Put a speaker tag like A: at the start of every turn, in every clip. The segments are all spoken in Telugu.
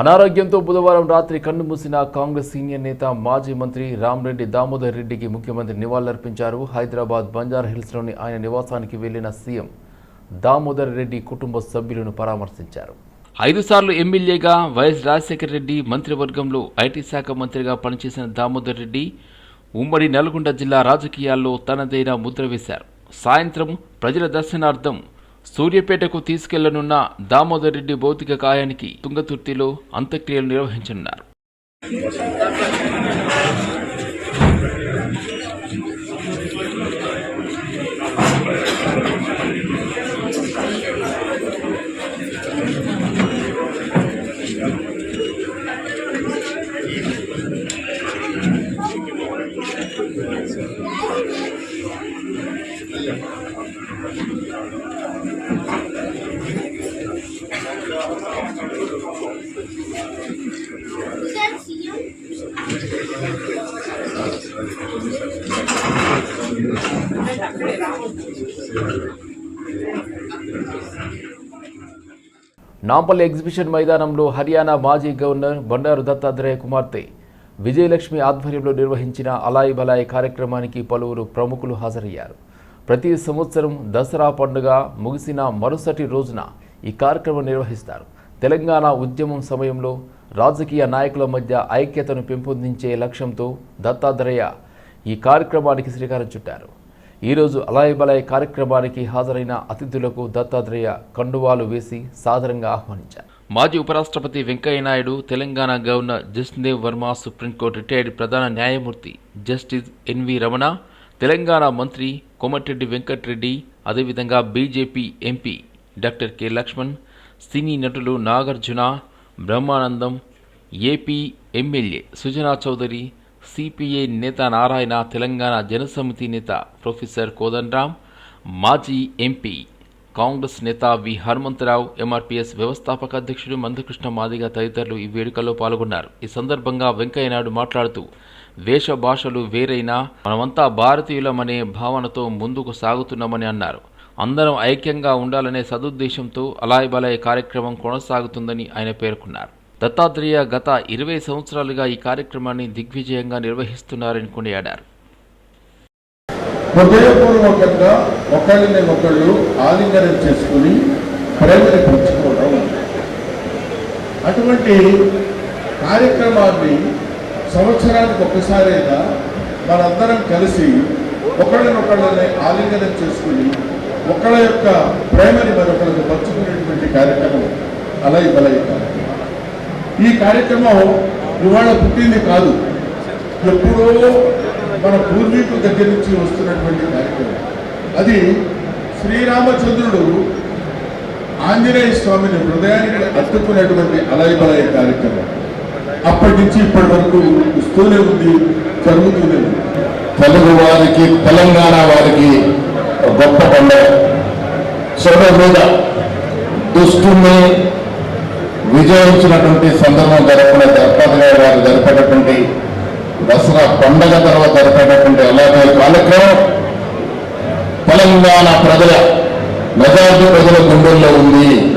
A: అనారోగ్యంతో బుధవారం రాత్రి కన్నుమూసిన కాంగ్రెస్ సీనియర్ నేత మాజీ మంత్రి రామ్రెడ్డి దామోదర్ రెడ్డికి ముఖ్యమంత్రి నివాళులర్పించారు. హైదరాబాద్ బంజారా హిల్స్లోని ఆయన నివాసానికి వెళ్ళిన సీఎం దామోదర్ రెడ్డి కుటుంబ సభ్యులను పరామర్శించారు. ఐదు సార్లు ఎమ్మెల్యేగా వైఎస్ రాజశేఖర రెడ్డి మంత్రివర్గంలో ఐటీ శాఖ మంత్రిగా పనిచేసిన దామోదర్ రెడ్డి ఉమ్మడి నల్గొండ జిల్లా రాజకీయాల్లో తనదైన ముద్ర వేశారు. సాయంత్రం ప్రజల దర్శనార్థం సూర్యపేటకు తీసుకెళ్ళనున్న దామోదర్ రెడ్డి భౌతిక కాయానికి తుంగతుర్తిలో అంత్యక్రియలు నిర్వహించనున్నారు. నాంపల్లి ఎగ్జిబిషన్ మైదానంలో హర్యానా మాజీ గవర్నర్ బండారు దత్తాత్రేయ కుమార్తె విజయలక్ష్మి ఆధ్వర్యంలో నిర్వహించిన అలాయి బలాయి కార్యక్రమానికి పలువురు ప్రముఖులు హాజరయ్యారు. ప్రతి సంవత్సరం దసరా పండుగ ముగిసిన మరుసటి రోజున ఈ కార్యక్రమం నిర్వహిస్తారు. తెలంగాణ ఉద్యమం సమయంలో రాజకీయ నాయకుల మధ్య ఐక్యతను పెంపొందించే లక్ష్యంతో దత్తాత్రేయ ఈ కార్యక్రమానికి శ్రీకారం చుట్టారు. ఈరోజు అలాయిబలాయ్ కార్యక్రమానికి హాజరైన అతిథులకు దత్తాత్రేయ కండువాలు వేసి సాదరంగా ఆహ్వానించారు. మాజీ ఉపరాష్ట్రపతి Venkaiah Naidu Telangana governor Jasdev Varma supreme court retired ప్రధాన న్యాయమూర్తి జస్టిస్ ఎన్వి రమణ తెలంగాణ మంత్రి కోమటిరెడ్డి వెంకట్రెడ్డి అదేవిధంగా BJP MP doctor K Laxman cine నటులు Nagarjuna Brahmanandam AP MLA Sujana Chowdary CPI నేత నారాయణ తెలంగాణ జనసమితి నేత ప్రొఫెసర్ కోదండరామ్ మాజీ ఎంపీ కాంగ్రెస్ నేత వి. హనుమంతరావు ఎంఆర్పీఎస్ వ్యవస్థాపక అధ్యక్షుడు మందకృష్ణ మాదిగ తదితరులు ఈ వేడుకల్లో పాల్గొన్నారు. ఈ సందర్భంగా వెంకయ్యనాయుడు మాట్లాడుతూ వేష భాషలు వేరైనా మనమంతా భారతీయులమనే భావనతో ముందుకు సాగుతున్నామని అన్నారు. అందరం ఐక్యంగా ఉండాలనే సదుద్దేశంతో అలాయ్ బలాయ్ కార్యక్రమం కొనసాగుతుందని ఆయన పేర్కొన్నారు. దత్తాత్రేయ గత ఇరవై సంవత్సరాలుగా ఈ కార్యక్రమాన్ని దిగ్విజయంగా నిర్వహిస్తున్నారని కొనియాడారు.
B: హృదయపూర్వకంగా ఒకరిని ఒకళ్ళు ఆలింగనం చేసుకుని ప్రేమని పెంచుకోవడం అటువంటి కార్యక్రమాన్ని సంవత్సరానికి ఒకసారైనా మనందరం కలిసి ఒకళ్ళనొకళ్ళని ఆలింగనం చేసుకుని ఒకళ్ళ యొక్క ప్రేమని మరొకరికి పంచుకునేటువంటి కార్యక్రమం అలా బలై ఈ కార్యక్రమం ఇవాళ పుట్టింది కాదు. ఎప్పుడో మన పూర్వీకుల దగ్గర నుంచి వస్తున్నటువంటి కార్యక్రమం. అది శ్రీరామచంద్రుడు ఆంజనేయ స్వామిని హృదయానికి అత్తుకునేటువంటి అలయబలయ కార్యక్రమం. అప్పటి నుంచి ఇప్పటి వరకు ఇస్తూనే ఉంది జరుగుతూనే ఉంది.
C: తెలుగు వారికి తెలంగాణ వారికి గొప్ప పండుగ. సోడ మీద దుష్టుని విజయించినటువంటి సందర్భం జరపడే దత్తాత్రేయ గారు జరిపేటటువంటి సంవత్సరాల పండగ తర్వాత జరిపేటటువంటి ఎలాంటి కార్యక్రమం తెలంగాణ ప్రజల మెజార్టీ ప్రజల గుండెల్లో ఉంది.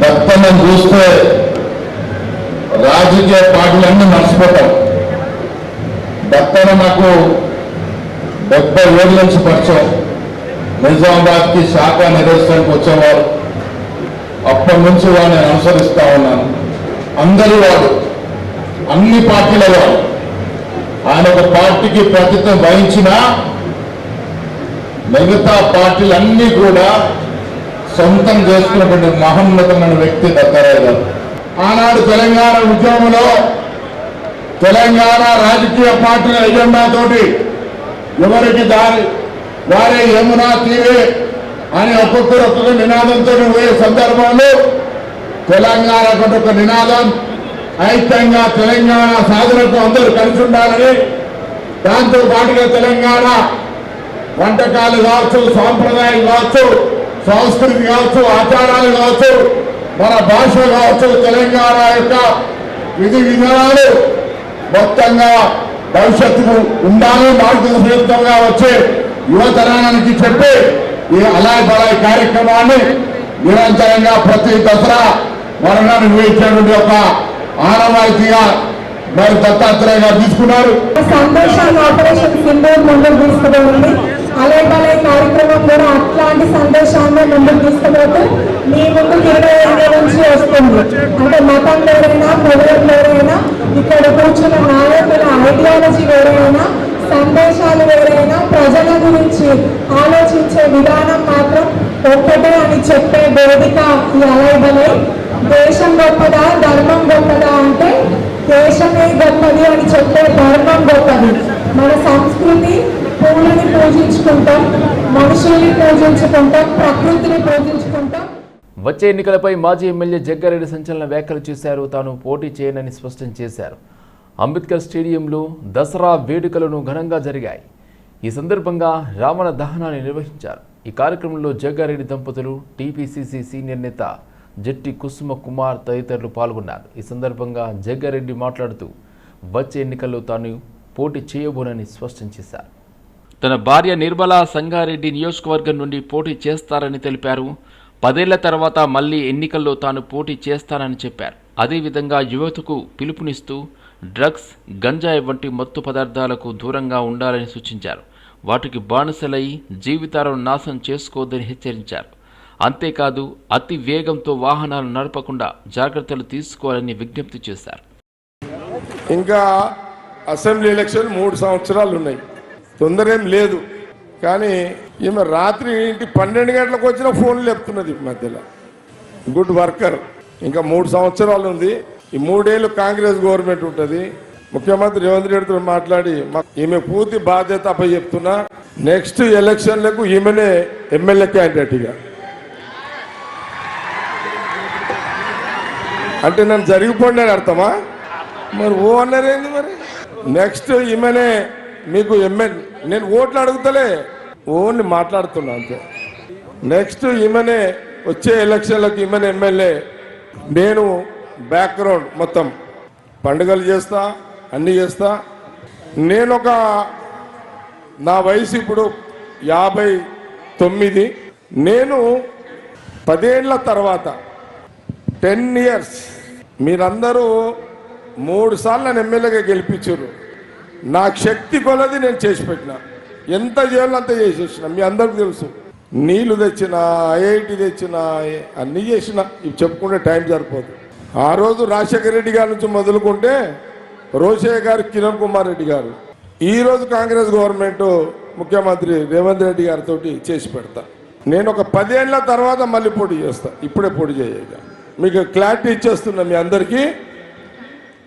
C: దత్తనం చూస్తే రాజకీయ పార్టీలన్నీ మర్చిపోతాం. దత్తన నాకు డెబ్బై ఏళ్ళ నుంచి పరిచయం. నిజామాబాద్కి శాఖ నిరసనకు వచ్చేవారు. అప్పటి నుంచి వాడిని అనుసరిస్తా ఉన్నాను. అందరి వాడు అన్ని పార్టీల వాడు ఆయన ఒక పార్టీకి ప్రతిత్వం వహించిన మిగతా పార్టీలన్నీ కూడా సొంతం చేసుకున్నటువంటి మహోన్నతమైన వ్యక్తి దత్తారాయ గారు.
B: ఆనాడు తెలంగాణ ఉద్యమంలో తెలంగాణ రాజకీయ పార్టీల ఎజెండాతోటి ఎవరికి దారి వారే యమునా తీరే అని ఒక్కొక్కరు ఒక్కొక్క నినాదంతో పోయే సందర్భంలో తెలంగాణ ఒక నినాదం ఐక్యంగా తెలంగాణ సాధనకు అందరూ కలిసి ఉండాలని దాంతో పాటుగా తెలంగాణ వంటకాలు కావచ్చు సాంప్రదాయం కావచ్చు సంస్కృతి కావచ్చు ఆచారాలు కావచ్చు మన భాష కావచ్చు తెలంగాణ యొక్క విధి విధానాలు మొత్తంగా భవిష్యత్తుకు ఉండాలి మార్గదర్శకంగా వచ్చే యువతరానికి చెప్పి ఈ అలాయ్ బలాయ్ కార్యక్రమాన్ని నిరంతరంగా ప్రతి దసరా వరంగా నిర్వహించినటువంటి ఒక ఆనవాయితీగా మరి దత్తాత్రేయ గారు తీసుకున్నారు.
D: సందేశాన్ని ఆపరేషన్ సింధూర్ ముందుకు తీసుకుపోయింది అలే కార్యక్రమం కూడా అట్లాంటి సందేశాన్ని ముందుకు తీసుకుపోతూ మీ ముందుకు ఇరవై ఐదు నుంచి వస్తుంది. అంటే మతం వేరైనా ప్రజలు వేరైనా ఇక్కడ కూర్చున్న నాయకుల ఐడియాలజీ వేరైనా సందేశాలు వేరైనా ప్రజల గురించి ఆలోచించే విధానం మాత్రం ఒక్కటే అని చెప్పే వేదిక ఈ అలైబలే దేశం గొప్పదా ధర్మం గొప్పదా అంటే దేశమే గొప్పది అని చెప్పే ధర్మం గొప్పది. మన సంస్కృతి పూలని పూజించుకుంటాం మనుషుల్ని పూజించుకుంటాం ప్రకృతిని పూజించుకుంటాం.
A: వచ్చే ఎన్నికలపై మాజీ ఎమ్మెల్యే జగ్గారెడ్డి సంచలన వ్యాఖ్యలు చేశారు. తాను పోటీ చేయనని స్పష్టం చేశారు. అంబేద్కర్ స్టేడియంలో దసరా వేడుకలను ఘనంగా జరిగాయి. ఈ సందర్భంగా రావణ దహనాన్ని నిర్వహించారు. ఈ కార్యక్రమంలో జగ్గారెడ్డి దంపతులు టీపీసీసీ సీనియర్ నేత జట్టి కుసుమ కుమార్ తదితరులు పాల్గొన్నారు. ఈ సందర్భంగా జగ్గారెడ్డి మాట్లాడుతూ వచ్చే ఎన్నికల్లో తాను పోటీ చేయబోనని స్పష్టం చేశారు. తన భార్య నిర్మలా సంగారెడ్డి నియోజకవర్గం నుండి పోటీ చేస్తారని తెలిపారు. పదేళ్ళ తర్వాత మళ్ళీ ఎన్నికల్లో తాను పోటీ చేస్తానని చెప్పారు. అదేవిధంగా యువతకు పిలుపునిస్తూ డ్రగ్స్ గంజాయి వంటి మత్తు పదార్థాలకు దూరంగా ఉండాలని సూచించారు. వాటికి బానిసలై జీవితాలను నాశనం చేసుకోవద్దని హెచ్చరించారు. అంతేకాదు అతి వేగంతో వాహనాలు నడపకుండా జాగ్రత్తలు తీసుకోవాలని విజ్ఞప్తి చేశారు.
E: ఇంకా అసెంబ్లీ ఎలక్షన్ మూడు సంవత్సరాలు ఉన్నాయి. తొందర ఏం లేదు. కానీ ఈమె రాత్రి ఇంటి పన్నెండు గంటలకు వచ్చిన ఫోన్లు చెప్తున్నది మధ్యలో. Good worker. ఇంకా మూడు సంవత్సరాలు ఉంది. ఈ మూడేళ్ళు కాంగ్రెస్ గవర్నమెంట్ ఉంటుంది. ముఖ్యమంత్రి రేవంత్ రెడ్డితో మాట్లాడి ఈమె పూర్తి బాధ్యత అప్ప చెప్తున్నా నెక్స్ట్ ఎలక్షన్లకు ఈమెనే ఎమ్మెల్యే క్యాండిడేట్గా అంటే నన్ను జరిగిపోండి అని అర్థమా? మరి ఓ అన్నారేంది మరి? నెక్స్ట్ ఈమెనే మీకు ఎమ్మెల్యే నేను ఓట్లు అడుగుతలే. ఓన్లీ మాట్లాడుతున్నా అంతే. నెక్స్ట్ ఈమెనే వచ్చే ఎలక్షన్లకు ఈమెనే ఎమ్మెల్యే. నేను బ్యాక్గ్రౌండ్ మొత్తం పండుగలు చేస్తా అన్నీ చేస్తా. నేను ఒక నా వయసు ఇప్పుడు యాభై తొమ్మిది. నేను పదేళ్ళ తర్వాత టెన్ ఇయర్స్ మీరందరూ మూడు సార్లు నన్ను ఎమ్మెల్యేగా గెలిపించారు. నాకు శక్తి కొలది నేను చేసి పెట్టిన. ఎంత చేయాలో అంత చేసేసిన మీ అందరికి తెలుసు. నీళ్ళు తెచ్చిన ఐఐటి తెచ్చిన అన్నీ చేసిన. ఇవి చెప్పుకుంటే టైం సరిపోదు. ఆ రోజు రాజశేఖర రెడ్డి గారి నుంచి మొదలుకుంటే రోషయ్య గారు కిరణ్ కుమార్ రెడ్డి గారు. ఈరోజు కాంగ్రెస్ గవర్నమెంట్ ముఖ్యమంత్రి రేవంత్ రెడ్డి గారితో చేసి పెడతా. నేను ఒక పదేళ్ళ తర్వాత మళ్ళీ పోటీ చేస్తా. ఇప్పుడే పోటీ చేయగా. మీకు క్లారిటీ ఇచ్చేస్తున్నా మీ అందరికీ.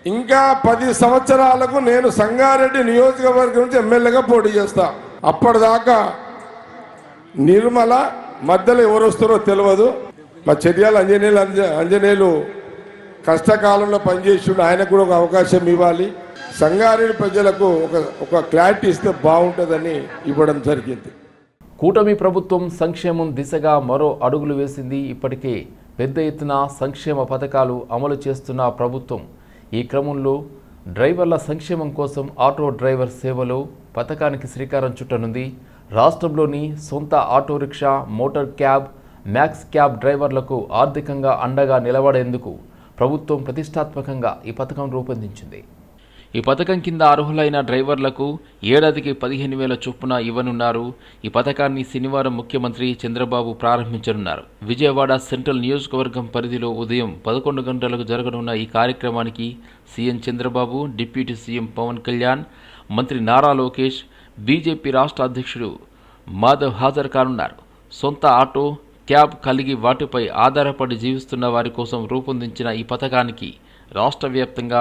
E: ఇంకా పది సంవత్సరాలకు నేను సంగారెడ్డి నియోజకవర్గం నుంచి ఎమ్మెల్యేగా పోటీ చేస్తా. అప్పటిదాకా నిర్మల మధ్యలో ఎవరు వస్తారో తెలియదు. మా చర్యలు అంజనేయులు అంజ- అంజనేయులు కష్టకాలంలో పనిచేసిండు. ఆయనకు కూడా ఒక అవకాశం ఇవ్వాలి. సంగారెడ్డి ప్రజలకు ఒక ఒక క్లారిటీ ఇస్తే బాగుంటుందని ఇవ్వడం జరిగింది.
A: కూటమి ప్రభుత్వం సంక్షేమం దిశగా మరో అడుగులు వేసింది. ఇప్పటికే పెద్ద ఎత్తున సంక్షేమ పథకాలు అమలు చేస్తున్న ప్రభుత్వం. ఈ క్రమంలో డ్రైవర్ల సంక్షేమం కోసం ఆటో డ్రైవర్ సేవలు పథకానికి శ్రీకారం చుట్టనుంది. రాష్ట్రంలోని సొంత auto rickshaw motor cab max cab డ్రైవర్లకు ఆర్థికంగా అండగా నిలబడేందుకు ప్రభుత్వం ప్రతిష్టాత్మకంగా ఈ పథకం రూపొందించింది. ఈ పథకం కింద అర్హులైన డ్రైవర్లకు ఏడాదికి పదిహేను వేల చొప్పున ఇవ్వనున్నారు. ఈ పథకాన్ని శనివారం ముఖ్యమంత్రి చంద్రబాబు ప్రారంభించనున్నారు. విజయవాడ సెంట్రల్ నియోజకవర్గం పరిధిలో ఉదయం పదకొండు గంటలకు జరగనున్న ఈ కార్యక్రమానికి CM Chandrababu deputy CM Pawan Kalyan మంత్రి నారా లోకేష్ బీజేపీ రాష్ట్ర అధ్యక్షుడు మాధవ్ హాజరు కానున్నారు. సొంత ఆటో క్యాబ్ కలిగి వాటిపై ఆధారపడి జీవిస్తున్న వారి కోసం రూపొందించిన ఈ పథకానికి రాష్ట్ర వ్యాప్తంగా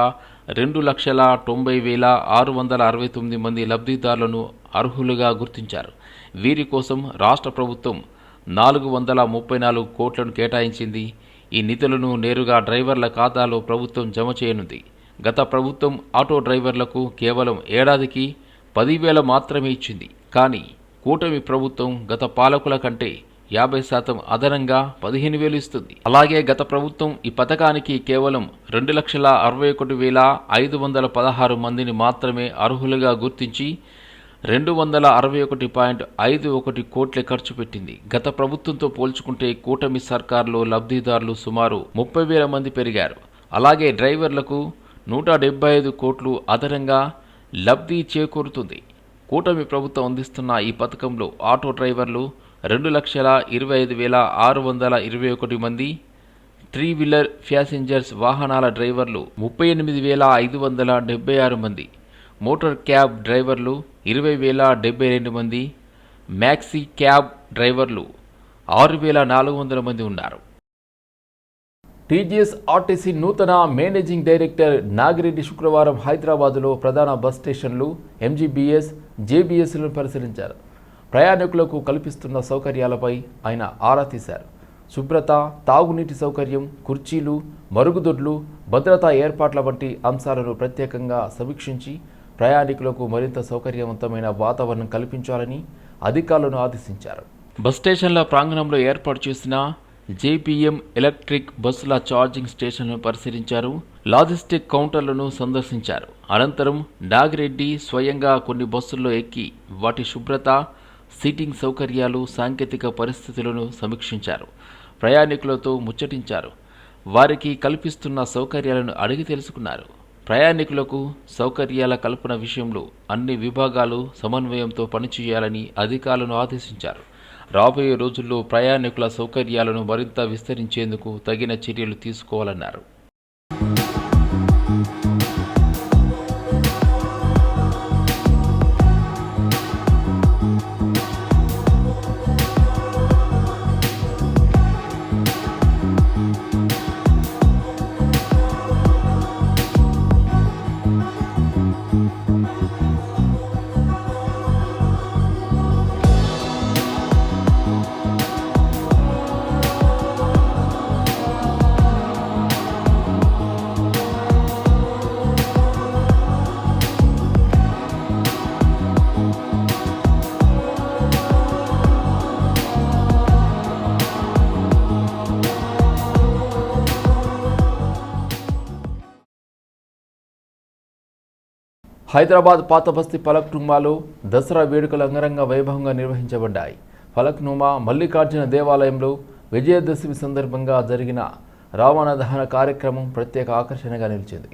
A: రెండు లక్షల తొంభై వేల ఆరు వందల అరవై తొమ్మిది మంది లబ్ధిదారులను అర్హులుగా గుర్తించారు. వీరి కోసం రాష్ట్ర ప్రభుత్వం నాలుగు వందల ముప్పై నాలుగు కోట్లను కేటాయించింది. ఈ నిధులను నేరుగా డ్రైవర్ల ఖాతాలో ప్రభుత్వం జమ చేయనుంది. గత ప్రభుత్వం ఆటో డ్రైవర్లకు కేవలం ఏడాదికి పదివేల మాత్రమే ఇచ్చింది. కానీ కూటమి ప్రభుత్వం గత పాలకుల కంటే యాభై శాతం అదనంగా పదిహేను వేలు ఇస్తుంది. అలాగే గత ప్రభుత్వం ఈ పథకానికి కేవలం రెండు లక్షల అరవై ఒకటి వేల ఐదు వందల పదహారు మందిని మాత్రమే అర్హులుగా గుర్తించి రెండు వందల అరవై ఒకటి పాయింట్ ఐదు ఒకటి కోట్ల ఖర్చు పెట్టింది. గత ప్రభుత్వంతో పోల్చుకుంటే కూటమి సర్కార్లో లబ్ధిదారులు సుమారు ముప్పై వేల మంది పెరిగారు. అలాగే డ్రైవర్లకు నూట డెబ్బై ఐదు కోట్లు అదనంగా లబ్ధి చేకూరుతుంది. కూటమి ప్రభుత్వం అందిస్తున్న ఈ పథకంలో ఆటో డ్రైవర్లు రెండు లక్షల ఇరవై ఐదు వేల ఆరు వందల ఇరవై ఒకటి మంది త్రీ వీలర్ ప్యాసింజర్స్ వాహనాల డ్రైవర్లు ముప్పై ఎనిమిది వేల ఐదు వందల డెబ్బై ఆరు మంది మోటార్ క్యాబ్ డ్రైవర్లు ఇరవై వేల డెబ్బై రెండు మంది మ్యాక్సీ క్యాబ్ డ్రైవర్లు ఆరు వేల నాలుగు వందల మంది ఉన్నారు. టీజీఎస్ ఆర్టీసీ నూతన మేనేజింగ్ డైరెక్టర్ నాగిరెడ్డి శుక్రవారం హైదరాబాద్లో ప్రధాన బస్ స్టేషన్లు ఎంజీబీఎస్ జేబీఎస్లను పరిశీలించారు. ప్రయాణికులకు కల్పిస్తున్న సౌకర్యాలపై ఆయన ఆరా తీశారు. శుభ్రత తాగునీటి సౌకర్యం కుర్చీలు మరుగుదొడ్లు భద్రతా ఏర్పాట్ల వంటి అంశాలను ప్రత్యేకంగా సమీక్షించి ప్రయాణికులకు మరింత సౌకర్యవంతమైన వాతావరణం కల్పించాలని అధికారులను ఆదేశించారు. బస్ స్టేషన్ల ప్రాంగణంలో ఏర్పాటు చేసిన జేపీఎం ఎలక్ట్రిక్ బస్సుల ఛార్జింగ్ స్టేషన్లను పరిశీలించారు. లాజిస్టిక్ కౌంటర్లను సందర్శించారు. అనంతరం నాగిరెడ్డి స్వయంగా కొన్ని బస్సుల్లో ఎక్కి వాటి శుభ్రత సీటింగ్ సౌకర్యాలు సాంకేతిక పరిస్థితులను సమీక్షించారు. ప్రయాణికులతో ముచ్చటించారు. వారికి కల్పిస్తున్న సౌకర్యాలను అడిగి తెలుసుకున్నారు. ప్రయాణికులకు సౌకర్యాల కల్పన విషయంలో అన్ని విభాగాలు సమన్వయంతో పనిచేయాలని అధికారులను ఆదేశించారు. రాబోయే రోజుల్లో ప్రయాణికుల సౌకర్యాలను మరింత విస్తరించేందుకు తగిన చర్యలు తీసుకోవాలన్నారు. హైదరాబాద్ పాతబస్తి బస్తీ ఫలక్నుమాలో దసరా వేడుకలు అంగరంగ వైభవంగా నిర్వహించబడ్డాయి. ఫలక్నుమా మల్లికార్జున దేవాలయంలో విజయదశమి సందర్భంగా జరిగిన రావణ దహన కార్యక్రమం ప్రత్యేక ఆకర్షణగా నిలిచింది.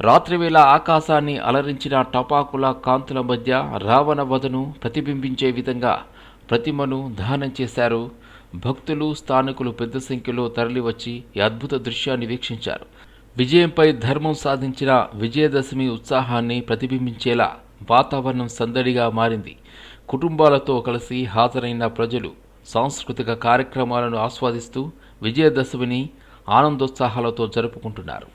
A: రాత్రివేళ ఆకాశాన్ని అలరించిన టపాకుల కాంతుల మధ్య రావణ వధను ప్రతిబింబించే విధంగా ప్రతిమను దహనం చేశారు. భక్తులు స్థానికులు పెద్ద సంఖ్యలో తరలివచ్చి ఈ అద్భుత దృశ్యాన్ని వీక్షించారు. విజయంపై ధర్మం సాధించిన విజయదశమి ఉత్సాహాన్ని ప్రతిబింబించేలా వాతావరణం సందడిగా మారింది. కుటుంబాలతో కలిసి హాజరైన ప్రజలు సాంస్కృతిక కార్యక్రమాలను ఆస్వాదిస్తూ విజయదశమిని ఆనందోత్సాహాలతో జరుపుకుంటున్నారు.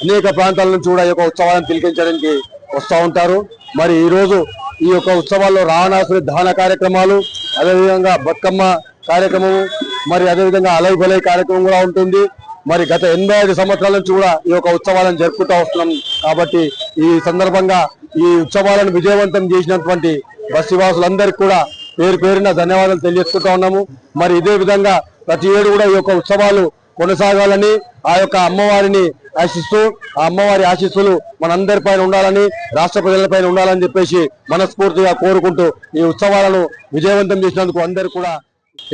F: అనేక ప్రాంతాల నుంచి కూడా ఈ యొక్క ఉత్సవాలను తిలకించడానికి వస్తూ ఉంటారు. మరి ఈరోజు ఈ యొక్క ఉత్సవాల్లో రావణాసురి దహన కార్యక్రమాలు అదేవిధంగా బతుకమ్మ కార్యక్రమము మరి అదేవిధంగా అలై బలై కార్యక్రమం కూడా ఉంటుంది. మరి గత ఎనభై ఐదు సంవత్సరాల నుంచి కూడా ఈ యొక్క ఉత్సవాలను జరుపుకుంటూ వస్తున్నాం. కాబట్టి ఈ సందర్భంగా ఈ ఉత్సవాలను విజయవంతం చేసినటువంటి బస్సివాసులందరికీ కూడా పేరు పేరున ధన్యవాదాలు తెలియజేసుకుంటా ఉన్నాము. మరి ఇదే విధంగా ప్రతి ఏడు కూడా ఈ యొక్క ఉత్సవాలు కొనసాగాలని ఆ యొక్క అమ్మవారిని ఆశిస్తూ ఆ అమ్మవారి ఆశీస్సులు మనందరి పైన ఉండాలని రాష్ట్ర ప్రజలపైన ఉండాలని చెప్పేసి మనస్ఫూర్తిగా కోరుకుంటూ ఈ ఉత్సవాలను విజయవంతం చేసినందుకు అందరు కూడా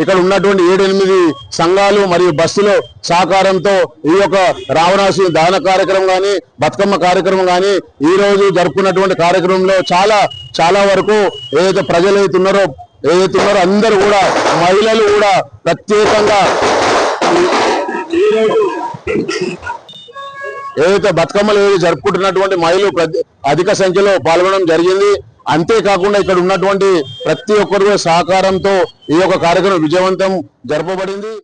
F: ఇక్కడ ఉన్నటువంటి ఏడు ఎనిమిది సంఘాలు మరియు బస్సులో సహకారంతో ఈ యొక్క రావణాసు దహన కార్యక్రమం కానీ బతుకమ్మ కార్యక్రమం కానీ ఈ రోజు జరుపుకున్నటువంటి కార్యక్రమంలో చాలా చాలా వరకు ఏదైతే ప్రజలు అయితే ఉన్నారో ఏదైతే ఉన్నారో అందరూ కూడా మహిళలు కూడా ప్రత్యేకంగా ఏదైతే బతుకమ్మలు ఏది జరుపుకుంటున్నటువంటి మహిళలు అధిక సంఖ్యలో పాల్గొనడం జరిగింది. అంతేకాకుండా ఇక్కడ ఉన్నటువంటి ప్రతి ఒక్కరు సహకారంతో ఈ యొక్క కార్యక్రమం విజయవంతం జరపబడింది.